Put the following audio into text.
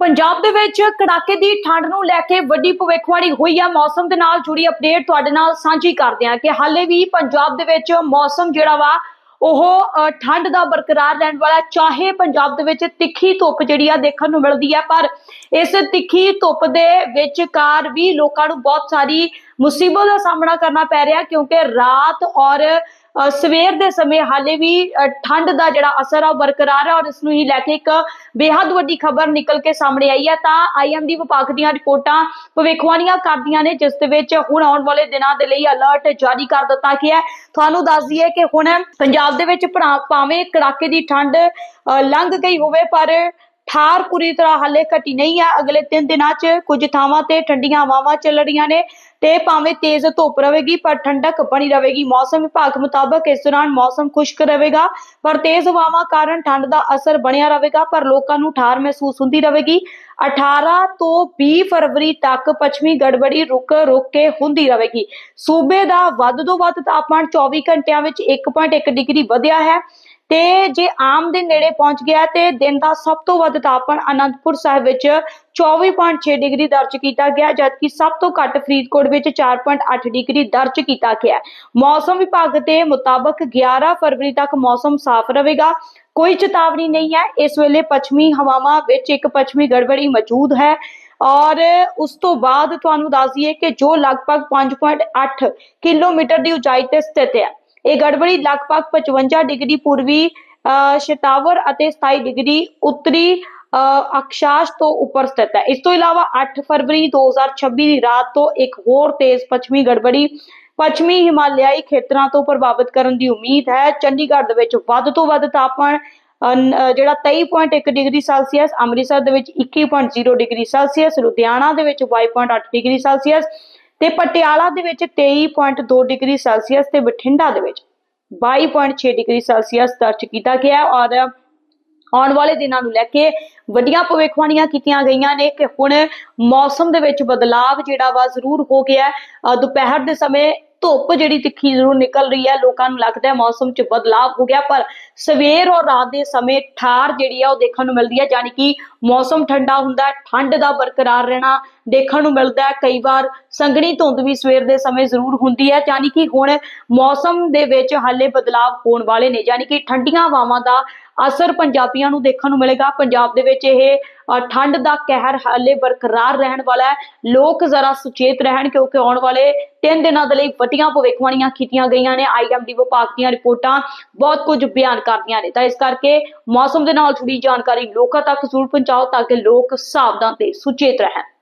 ਪੰਜਾਬ ਦੇ ਵਿੱਚ ਕੜਾਕੇ ਦੀ ਠੰਡ ਨੂੰ ਲੈ ਕੇ ਵੱਡੀ ਭਵਿੱਖਬਾਣੀ ਹੋਈ ਆ। ਮੌਸਮ ਦੇ ਨਾਲ ਜੁੜੀ ਅਪਡੇਟ ਤੁਹਾਡੇ ਨਾਲ ਸਾਂਝੀ ਕਰਦੇ ਹਾਂ ਕਿ ਹਾਲੇ ਵੀ ਪੰਜਾਬ ਦੇ ਵਿੱਚ ਮੌਸਮ ਜਿਹੜਾ ਵਾ ਉਹ ਅ, ਠੰਡ ਦਾ ਬਰਕਰਾਰ ਰਹਿਣ ਵਾਲਾ ਚਾਹੇ ਪੰਜਾਬ ਦੇ ਵਿੱਚ ਤਿੱਖੀ ਧੁੱਪ ਜਿਹੜੀ ਆ ਦੇਖਣ ਨੂੰ ਮਿਲਦੀ ਹੈ ਪਰ ਇਸ ਤਿੱਖੀ ਧੁੱਪ ਦੇ ਵਿਚਕਾਰ ਵੀ ਲੋਕਾਂ ਨੂੰ ਬਹੁਤ ਸਾਰੀ ਮੁਸੀਬਤ ਦਾ ਸਾਹਮਣਾ ਕਰਨਾ ਪੈ ਰਿਹਾ ਕਿਉਂਕਿ ਰਾਤ ਔਰ ਸਵੇਰ ਦੇ ਸਮੇਂ ਹਾਲੇ ਵੀ ਠੰਡ ਦਾ ਜਿਹੜਾ ਅਸਰ ਆ ਉਹ ਬਰਕਰਾਰ ਹੈ ਔਰ ਇਸ ਨੂੰ ਹੀ ਲੈ ਕੇ ਇੱਕ ਬੇहद ਵੱਡੀ ਖਬਰ ਨਿਕਲ ਕੇ ਸਾਹਮਣੇ ਆਈ ਹੈ। ਤਾਂ ਆਈਐਮਡੀ ਵਿਭਾਗ ਦੀਆਂ ਰਿਪੋਰਟਾਂ ਭਵਿੱਖਬਾਣੀਆਂ ਕਰਦੀਆਂ ਨੇ ਜਿਸ ਦੇ ਵਿੱਚ ਹੁਣ ਆਉਣ ਵਾਲੇ ਦਿਨਾਂ ਦੇ ਲਈ ਅਲਰਟ ਜਾਰੀ ਕਰ ਦਿੱਤਾ ਗਿਆ ਹੈ। ਤੁਹਾਨੂੰ ਦੱਸ ਦਈਏ ਕਿ ਹੁਣ ਪੰਜਾਬ ਦੇ ਵਿੱਚ ਭਰਾ- ਭਾਵੇਂ ਕੜਾਕੇ ਦੀ ਠੰਡ ਅ, ਲੰਘ ਗਈ ਹੋਵੇ ਪਰ ਠਾਰ ਪੂਰੀ ਤਰ੍ਹਾਂ ਹਾਲੇ ਘਟੀ ਨਹੀਂ ਹੈ ਅਗਲੇ 3 ਦਿਨਾਂ 'ਚ ਕੁਝ ਥਾਵਾਂ ਤੇ ਠੰਡੀਆਂ ਹਵਾਵਾਂ ਚੱਲ ਰਹੀਆਂ ਨੇ ਤੇ ਭਾਵੇਂ ਤੇਜ਼ ਧੁੱਪ ਰਹੇਗੀ ਪਰ ਠੰਡਕ ਬਣੀ ਰਹੇਗੀ ਮੌਸਮ ਵਿਭਾਗ ਮੁਤਾਬਕ ਇਸ ਦੌਰਾਨ ਮੌਸਮ ਖੁਸ਼ਕ ਰਹੇਗਾ ਪਰ ਤੇਜ਼ ਹਵਾਵਾਂ ਕਾਰਨ ਠੰਡ ਦਾ ਅਸਰ ਬਣਿਆ ਰਹੇਗਾ ਪਰ ਲੋਕਾਂ ਨੂੰ ਠਾਰ ਮਹਿਸੂਸ ਹੁੰਦੀ ਰਹੇਗੀ 18 ਤੋਂ 20 ਫਰਵਰੀ ਤੱਕ ਪੱਛਮੀ ਗੜਬੜੀ ਰੁਕ ਰੁਕ ਕੇ ਹੁੰਦੀ ਰਹੇਗੀ ਸੂਬੇ ਦਾ ਵੱਧ ਤੋਂ ਵੱਧ ਤਾਪਮਾਨ 24 ਘੰਟਿਆਂ ਵਿੱਚ 1.1 ਡਿਗਰੀ ਵਧਿਆ ਹੈ। ਤੇ ਜੇ ਆਮ ਦੇ ਨੇੜੇ ਪਹੁੰਚ ਗਿਆ ਤੇ ਦਿਨ ਦਾ ਸਭ ਤੋਂ ਵੱਧ ਤਾਪਮਾਨ ਅਨੰਦਪੁਰ ਸਾਹਿਬ ਵਿੱਚ 24.6 ਡਿਗਰੀ ਦਰਜ ਕੀਤਾ ਗਿਆ, ਜਦਕਿ ਸਭ ਤੋਂ ਘੱਟ ਫਰੀਦਕੋਟ ਵਿੱਚ 4.8 ਡਿਗਰੀ ਦਰਜ ਕੀਤਾ ਗਿਆ। ਮੌਸਮ ਵਿਭਾਗ ਦੇ ਮੁਤਾਬਕ 11 ਫਰਵਰੀ ਤੱਕ ਮੌਸਮ ਸਾਫ਼ ਰਹੇਗਾ। ਕੋਈ ਚੇਤਾਵਨੀ ਨਹੀਂ ਹੈ। ਇਸ ਵੇਲੇ ਪੱਛਮੀ ਹਵਾਵਾਂ ਵਿੱਚ ਇੱਕ ਪੱਛਮੀ ਗੜਬੜੀ ਮੌਜੂਦ ਹੈ। ਔਰ ਉਸ ਤੋਂ ਬਾਅਦ ਤੁਹਾਨੂੰ ਦੱਸ ਦਈਏ ਕਿ ਜੋ ਲਗਭਗ 5.8 ਕਿਲੋਮੀਟਰ ਦੀ ਉਚਾਈ ਤੇ ਸਥਿਤ ਹੈ। ਇਹ ਗੜਬੜੀ ਲਗਭਗ 55 ਡਿਗਰੀ ਪੂਰਬੀ ਅ, ਸ਼ਤਾਵਰ ਅਤੇ 27 ਡਿਗਰੀ ਉੱਤਰੀ ਅਕਸ਼ਾਂਸ਼ ਤੋਂ ਉੱਪਰ ਸਥਿਤ ਹੈ। ਇਸ ਤੋਂ ਇਲਾਵਾ 8 ਫਰਵਰੀ 2026 ਦੀ ਰਾਤ ਤੋਂ ਇੱਕ ਹੋਰ ਤੇਜ਼ ਪੱਛਮੀ ਗੜਬੜੀ ਪੱਛਮੀ ਹਿਮਾਲਿਆਈ ਖੇਤਰਾਂ ਤੋਂ ਪ੍ਰਭਾਵਿਤ ਕਰਨ ਦੀ ਉਮੀਦ ਹੈ। ਚੰਡੀਗੜ੍ਹ ਦੇ ਵਿੱਚ ਵੱਧ ਤੋਂ ਵੱਧ ਤਾਪਮਾਨ ਅ, ਨ- ਅ, ਜਿਹੜਾ 23.1 ਡਿਗਰੀ ਸੈਲਸੀਅਸ ਅੰਮ੍ਰਿਤਸਰ ਦੇ ਵਿੱਚ 21.0 ਡਿਗਰੀ ਸੈਲਸੀਅਸ ਲੁਧਿਆਣਾ ਦੇ ਵਿੱਚ 22.8 ਡਿਗਰੀ ਸੈਲਸੀਅਸ ਤੇ ਪਟਿਆਲਾ ਦੇ ਵਿੱਚ 23.2 ਡਿਗਰੀ ਸੈਲਸੀਅਸ ਤੇ ਬਠਿੰਡਾ ਦੇ ਵਿੱਚ 22.6 ਡਿਗਰੀ ਸੈਲਸੀਅਸ ਦਰਜ ਕੀਤਾ ਗਿਆ ਔਰ ਆਉਣ ਵਾਲੇ ਦਿਨਾਂ ਨੂੰ ਲੈ ਕੇ ਵੱਡੀਆਂ ਭਵਿੱਖਬਾਣੀਆਂ ਕੀਤੀਆਂ ਗਈਆਂ ਨੇ ਕਿ ਹੁਣ ਮੌਸਮ ਦੇ ਵਿੱਚ ਬਦਲਾਵ ਜਿਹੜਾ ਵਾ ਜ਼ਰੂਰ ਹੋ ਗਿਆ ਦੁਪਹਿਰ ਦੇ ਸਮੇਂ ਧੁੱਪ ਜਿਹੜੀ ਤਿੱਖੀ ਜ਼ਰੂਰ ਨਿਕਲ ਰਹੀ ਹੈ, ਲੋਕਾਂ ਨੂੰ ਲੱਗਦਾ ਹੈ ਮੌਸਮ 'ਚ ਬਦਲਾਵ ਹੋ ਗਿਆ, ਪਰ ਸਵੇਰ ਔਰ ਰਾਤ ਦੇ ਸਮੇਂ ਠਾਰ ਜਿਹੜੀ ਆ ਉਹ ਦੇਖਣ ਨੂੰ ਮਿਲਦੀ ਹੈ ਯਾਨੀ ਕਿ ਮੌਸਮ ਠੰਡਾ ਹੁੰਦਾ ਹੈ, ਠੰਡ ਦਾ ਬਰਕਰਾਰ ਰਹਿਣਾ ਦੇਖਣ ਨੂੰ ਮਿਲਦਾ ਹੈ, ਕਈ ਵਾਰ ਸੰਘਣੀ ਧੁੰਦ ਵੀ ਸਵੇਰ ਦੇ ਸਮੇਂ ਜ਼ਰੂਰ ਹੁੰਦੀ ਹੈ ਯਾਨੀ ਕਿ ਹੁਣ ਮੌਸਮ ਦੇ ਵਿੱਚ ਹਾਲੇ ਬਦਲਾਵ ਹੋਣ ਵਾਲੇ ਨੇ ਯਾਨੀ ਕਿ ਠੰਡੀਆਂ ਹਵਾਵਾਂ ਦਾ ਅਸਰ ਪੰਜਾਬੀਆਂ ਨੂੰ ਦੇਖਣ ਨੂੰ ਮਿਲੇਗਾ, ਪੰਜਾਬ ਦੇ ਵਿੱਚ ਇਹ ਠੰਡ ਦਾ ਕਹਿਰ ਹਾਲੇ ਬਰਕਰਾਰ ਰਹਿਣ ਵਾਲਾ ਹੈ। ਲੋਕ ਜ਼ਰਾ ਸੁਚੇਤ ਰਹਿਣ ਕਿਉਂਕਿ ਆਉਣ ਵਾਲੇ 3 ਦਿਨਾਂ ਦੇ ਲਈ ਵੱਡੀਆਂ ਭਵਿੱਖਬਾਣੀਆਂ ਕੀਤੀਆਂ ਗਈਆਂ ਨੇ। ਆਈਐਮਡੀ ਵਿਭਾਗ ਦੀਆਂ ਰਿਪੋਰਟਾਂ ਬਹੁਤ ਕੁਝ ਬਿਆਨ ਕਰਦੀਆਂ ਨੇ। ਤਾਂ ਇਸ ਕਰਕੇ ਮੌਸਮ ਦੇ ਨਾਲ ਜੁੜੀ ਜਾਣਕਾਰੀ ਲੋਕਾਂ ਤੱਕ ਜ਼ਰੂਰ ਪਹੁੰਚਾਓ ਤਾਂ ਕਿ ਲੋਕ ਸਾਵਧਾਨ ਤੇ ਸੁਚੇਤ ਰਹਿਣ।